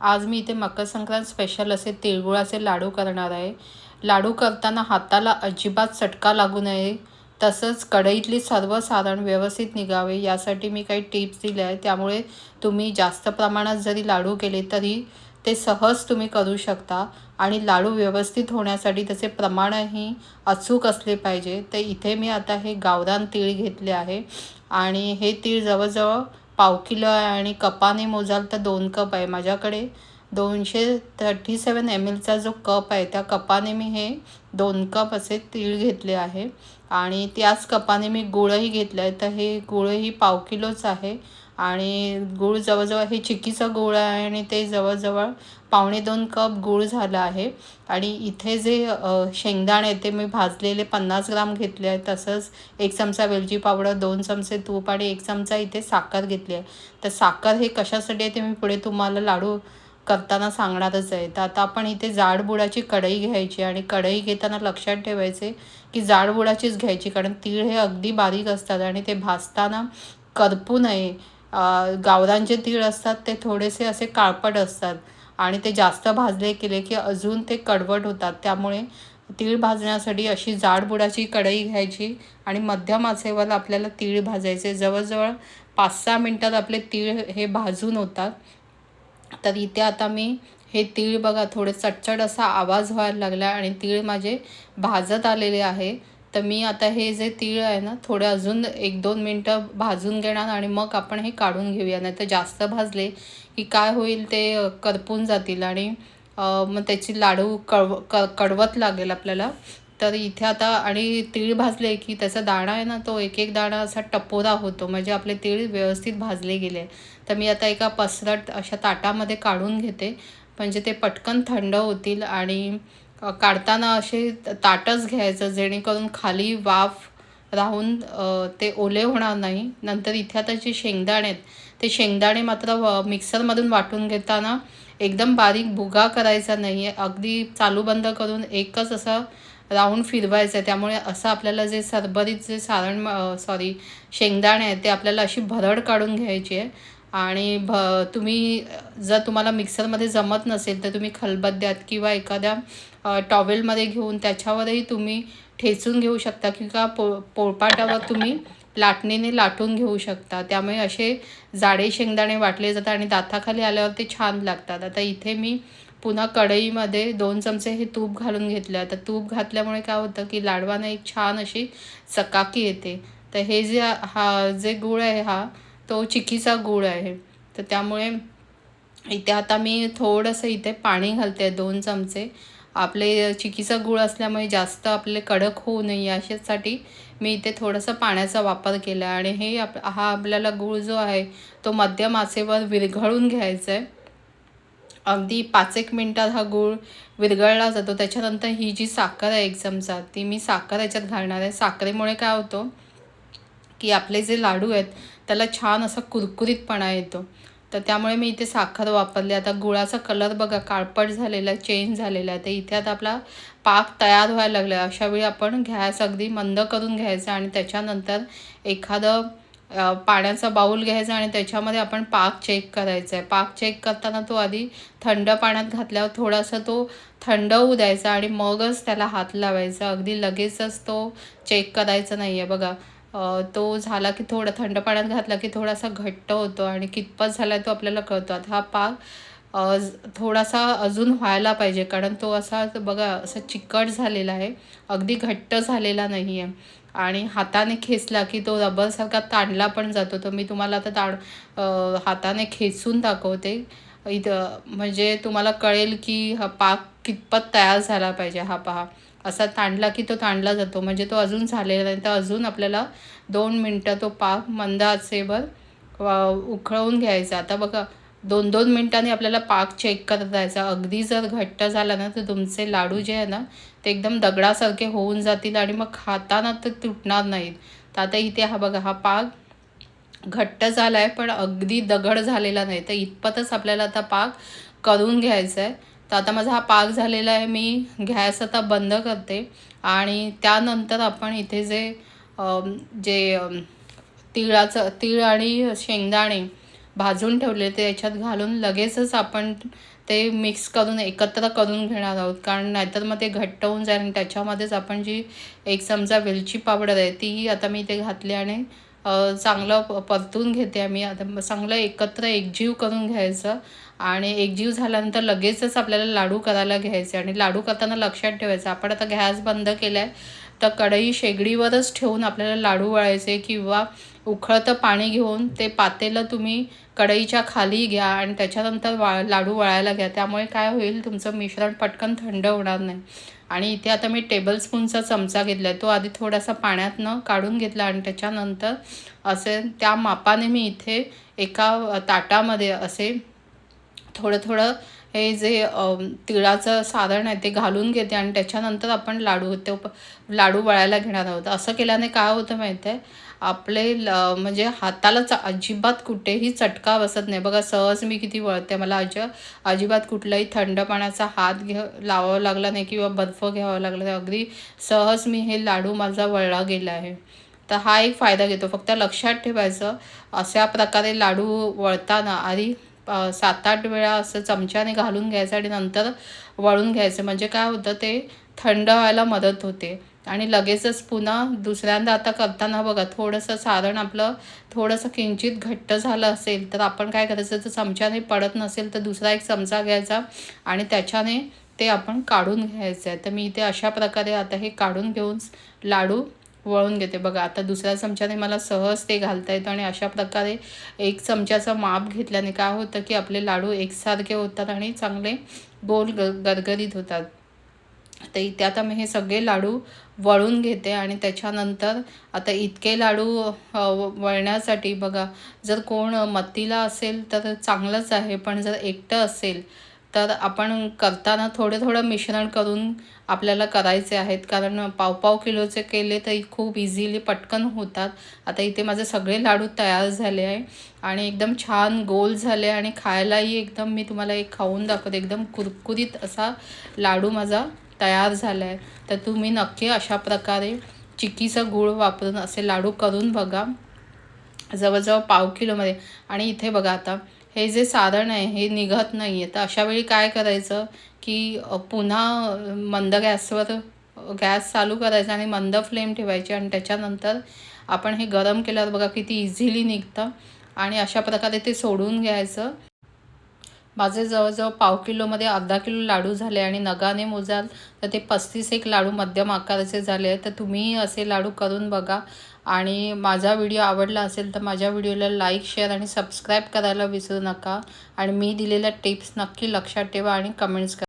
आज मी इथे मकर संक्रांत स्पेशल असे तिळगुळाचे लाडू करणार आहे. लाडू करताना हाताला अजिबात चटका लागू नये. तसंच कढईतली सर्व सारण व्यवस्थित निघावे यासाठी मी काही टिप्स दिल्या आहे त्यामुळे तुम्ही जास्त प्रमाणात जरी लाडू केले तरी ते सहज तुम्ही करू शकता आणि लाडू व्यवस्थित होण्यासाठी त्याचे प्रमाणही अचूक असले पाहिजे. तर इथे मी आता हे गावरान तीळ घेतले आहे आणि हे तीळ जवळजवळ पाव किलो आहे आणि कपाने मोजाल तर दोन कप आहे माझ्याकडे. दोनशे थर्टी सेवन एम एलचा जो कप आहे त्या कपाने मी हे दोन कप असे तीळ घेतले आहे. आणि त्याच कपाने मी गुळही घेतलं आहे तर हे गुळही पाव किलोच आहे. आणि गूळ जवळजवळ हे चिकीचं गूळ आहे आणि ते जवळजवळ पावणे दोन कप गूळ झाला आहे. आणि इथे जे शेंगदाणे ते मी भाजलेले पन्नास ग्राम घेतले आहे तसंच एक चमचा वेलची पावडर दोन चमचे तूप आणि एक चमचा इथे साखर घेतली आहे. तर साखर हे कशासाठी आहे ते मी पुढे तुम्हाला लाडू करताना सांगणारच आहे. तर आता आपण इथे जाडबुडाची कढई घ्यायची आणि कढई घेताना लक्षात ठेवायचे की जाडबुडाचीच घ्यायची कारण तीळ हे अगदी बारीक असतात आणि ते भाजताना करपू नये. गावरांचे तीळ असतात ते थोडेसे असे काळपट असतात आणि ते जास्त भाजले केले की अजून ते कडवट होतात. त्यामुळे तीळ भाजण्यासाठी अशी जाड बुडाची कढई घ्यायची आणि मध्यम आचेवर आपल्याला तीळ भाजायचे. जवळजवळ पाच सहा मिनटात आपले तीळ हे भाजून होतात. तर इथे आता मी हे तीळ बघा थोडे चटचट असा आवाज व्हायला लागला आणि तीळ माझे भाजत आलेले आहे. तर मी आता हे जे तीळ आहे ना थोडे अजून एक दोन मिनटं भाजून घेणार आणि मग आपण हे काढून घेऊया. नाही तर जास्त भाजले की काय होईल ते करपून जातील आणि मग त्याची लाडू कळव क कडवत लागेल आपल्याला. तर इथे आता आणि तीळ भाजले की त्याचा दाणा आहे ना तो एक एक दाणा असा टपोरा होतो. म्हणजे आपले तीळ व्यवस्थित भाजले गेले. तर मी आता एका पसरट अशा ताटामध्ये काढून घेते. म्हणजे ते पटकन थंड होतील आणि काढताना असे ताटच घ्यायचं जेणेकरून खाली वाफ राहून ते ओले होणार नाही. नंतर इथे आता जे शेंगदाणे आहेत ते शेंगदाणे मात्र मिक्सरमधून वाटून घेताना एकदम बारीक भुगा करायचा नाही आहे अगदी चालू बंद करून एकच असं राहून फिरवायचं आहे त्यामुळे असं आपल्याला जे सरबरीत जे सारण सॉरी शेंगदाणे आहेत ते आपल्याला अशी भरड काढून घ्यायची आहे. आणि भ तुम्ही जर तुम्हाला मिक्सरमध्ये जमत नसेल तर तुम्ही खलबत्त्यात किंवा एखाद्या टॉवेलमध्ये घेऊन त्याच्यावरही तुम्ही ठेचून घेऊ शकता किंवा पो पोळपाटावर तुम्ही लाटणीने लाटून घेऊ शकता. त्यामुळे असे जाडे शेंगदाणे वाटले जातात आणि दाताखाली आल्यावर ते छान लागतात. आता इथे मी पुन्हा कढईमध्ये दोन चमचे हे तूप घालून घेतलं. आता तूप घातल्यामुळे काय होतं की लाडवानं एक छान अशी चकाकी येते. तर हे जे हा जे गूळ आहे हा तो चिकीचा गूळ आहे. तर त्यामुळे इथे आता मी थोडंसं इथे पाणी घालते दोन चमचे. आपले चिकीचा गूळ असल्यामुळे जास्त आपले कडक होऊ नये अशासाठी मी इथे थोडंसं पाण्याचा वापर केला आणि हे आप हा आपल्याला गूळ जो आहे तो मध्यम आचेवर विरघळून घ्यायचा आहे. अगदी पाच एक मिनटात हा गूळ विरघळला जातो. त्याच्यानंतर ही जी साखर आहे एक चमचा ती मी साखर याच्यात घालणार आहे. साखरेमुळे काय होतं की आपले जे लाडू आहेत त्याला छान असा कुरकुरीतपणा येतो. तर त्यामुळे मी इथे साखर वापरली. आता गुळाचा कलर बघा काळपट झालेला आहे चेंज झालेला आहे. तर इथे आता आपला पाक तयार व्हायला लागला आहे अशावेळी आपण घ्यास अगदी मंद करून घ्यायचा आणि त्याच्यानंतर एखादं पाण्याचा बाऊल घ्यायचा आणि त्याच्यामध्ये आपण पाक चेक करायचा आहे पाक चेक करताना तो आधी थंड पाण्यात घातल्यावर थोडासा तो थंड होऊ द्यायचा आणि मगच त्याला हात लावायचा. अगदी लगेचच तो चेक करायचा नाही आहे बघा तो झाला की थोडा थंड पाण्यात घातला की थोडासा घट्ट होतो आणि कितपत झाला तो आपल्याला कळतो. आता हा पाक थोडासा अजून व्हायला पाहिजे कारण तो असा बघा असा चिकट झालेला आहे. अगदी घट्ट झालेला नाही आहे. आणि हाताने खेचला की तो रबरसारखा ताणला पण जातो. तर मी तुम्हाला आता ताण हाताने खेचून दाखवते. इथं म्हणजे तुम्हाला कळेल की हा पाक कितपत तयार झाला पाहिजे हा पहा. असा ताणला की तो ताणला जातो. म्हणजे तो अजून झालेला नाही. तर अजून आपल्याला दोन मिनटं तो पाक मंद आचेवर उखळवून घ्यायचा. आता बघा दोन दोन मिनटांनी आपल्याला पाक चेक करत जायचा अगदी जर घट्ट झाला ना तर तुमचे लाडू जे आहे ना ते एकदम दगडासारखे होऊन जातील आणि मग खाताना तर तुटणार नाहीत. तर आता इथे हा बघा हा पाक घट्ट झाला आहे पण अगदी दगड झालेला नाही. तर इतपतच आपल्याला आता पाक करून घ्यायचा आहे तर आता माझा हा पाक झालेला आहे मी गॅस आता बंद करते. आणि त्यानंतर आपण इथे जे जे तिळाचं तीळ आणि शेंगदाणे भाजून ठेवले ते याच्यात घालून लगेचच आपण ते मिक्स करून एकत्र करून घेणार आहोत. कारण नाहीतर मग ते घट्ट होऊन जाईल आणि त्याच्यामध्येच आपण जी एक चमचा वेलची पावडर आहे तीही आता मी ते घातली आणि चांगलं प- परतून घेते आम्ही. आता चांगलं एकत्र एकजीव करून घ्यायचं आणि एकजीव झाल्यानंतर लगेचच आपल्याला लाडू करायला घ्यायचे आणि लाडू करताना लक्षात ठेवायचं. आपण आता गॅस बंद केला आहे तर कढई शेगडीवरच ठेवून आपल्याला लाडू वळायचे किंवा उखळतं पाणी घेऊन ते पातेलं तुम्ही कढईच्या खाली घ्या आणि त्याच्यानंतर वा लाडू वळायला घ्या. त्यामुळे काय होईल तुमचं मिश्रण पटकन थंड होणार नाही. आणि इथे आता मी टेबलस्पूनचा चमचा घेतला आहे तो आधी थोडासा पाण्यातनं काढून घेतला आणि त्याच्यानंतर असे त्या मापाने मी इथे एका ताटामध्ये असे थोडं थोडं हे जे तिळाचं सारण आहे ते घालून घेते आणि त्याच्यानंतर आपण लाडू ते प- लाडू वळायला घेणार आहोत. असं केल्याने काय होतं माहीत आहे आपले ल म्हणजे हाताला च अजिबात कुठेही चटका बसत नाही. बघा सहज मी किती वळते. मला अज अजिबात कुठलाही थंड पाण्याचा हात घे लावावा लागला नाही किंवा बर्फ घ्यावा लागला नाही. अगदी सहज मी हे लाडू माझा वळला गेला आहे. तर हा एक फायदा घेतो. फक्त लक्षात ठेवायचं अशा प्रकारे लाडू वळताना आधी सात आठ वेळा असं चमच्याने घालून घ्यायचं आणि नंतर वळून घ्यायचं. म्हणजे काय होतं ते थंड व्हायला मदत होते. आणि लगेचच पुन्हा दुसऱ्यांदा आता करताना बघा थोडंसं सारण आपलं थोडंसं किंचित घट्ट झालं असेल तर आपण काय करायचं? तर चमच्याने पडत नसेल तर दुसरा एक चमचा घ्यायचा आणि त्याच्याने ते आपण काढून घ्यायचं आहे तर मी इथे अशा प्रकारे आता हे काढून घेऊन लाडू वळून घेते. बघा आता दुसऱ्या चमच्याने मला सहज ते घालता येतं आणि अशा प्रकारे एक चमच्याचं माप घेतल्याने काय होतं की आपले लाडू एकसारखे होतात आणि चांगले गोल ग गरगरीत होतात. तर इथे आता मी हे सगळे लाडू वळून घेते आणि त्याच्यानंतर आता इतके लाडू व- वळण्यासाठी बघा जर कोण मतीला असेल तर चांगलंच आहे पण जर एकटं असेल तर आपण करताना थोडं थोडं मिश्रण करून आपल्याला करायचे आहेत. कारण पाव पाव किलोचे केले तर खूप इझिली पटकन होतात. आता इथे माझे सगळे लाडू तयार झाले आहे आणि एकदम छान गोल झाले आणि खायलाही एकदम मी तुम्हाला एक खाऊन दाखवते. एकदम कुरकुरीत असा लाडू माझा तयार झाला आहे तर तुम्ही नक्की अशा प्रकारे चिकीचं गूळ वापरून असे लाडू करून बघा. जवळजवळ पाव किलोमध्ये आणि इथे बघा आता हे जे सारण आहे हे निघत नाही आहे तर अशा वेळी काय करायचं की पुन्हा मंद गॅसवर गॅस चालू करायचा आणि मंद फ्लेम ठेवायची. आणि त्याच्यानंतर आपण हे गरम केल्यावर बघा किती इझिली निघतं. आणि अशा प्रकारे ते सोडून घ्यायचं. माझे जवळजवळ पाव किलोमध्ये अर्धा किलो लाडू झाले आणि नगाने मोजाल तर ते पस्तीस एक लाडू मध्यम आकाराचे झाले. तर तुम्ही असे लाडू करून बघा. आणि माझा व्हिडिओ आवडला असेल तर माझ्या व्हिडिओला लाईक शेअर आणि सबस्क्राईब करायला विसरू नका. आणि मी दिलेल्या टिप्स नक्की लक्षात ठेवा आणि कमेंट्स करा.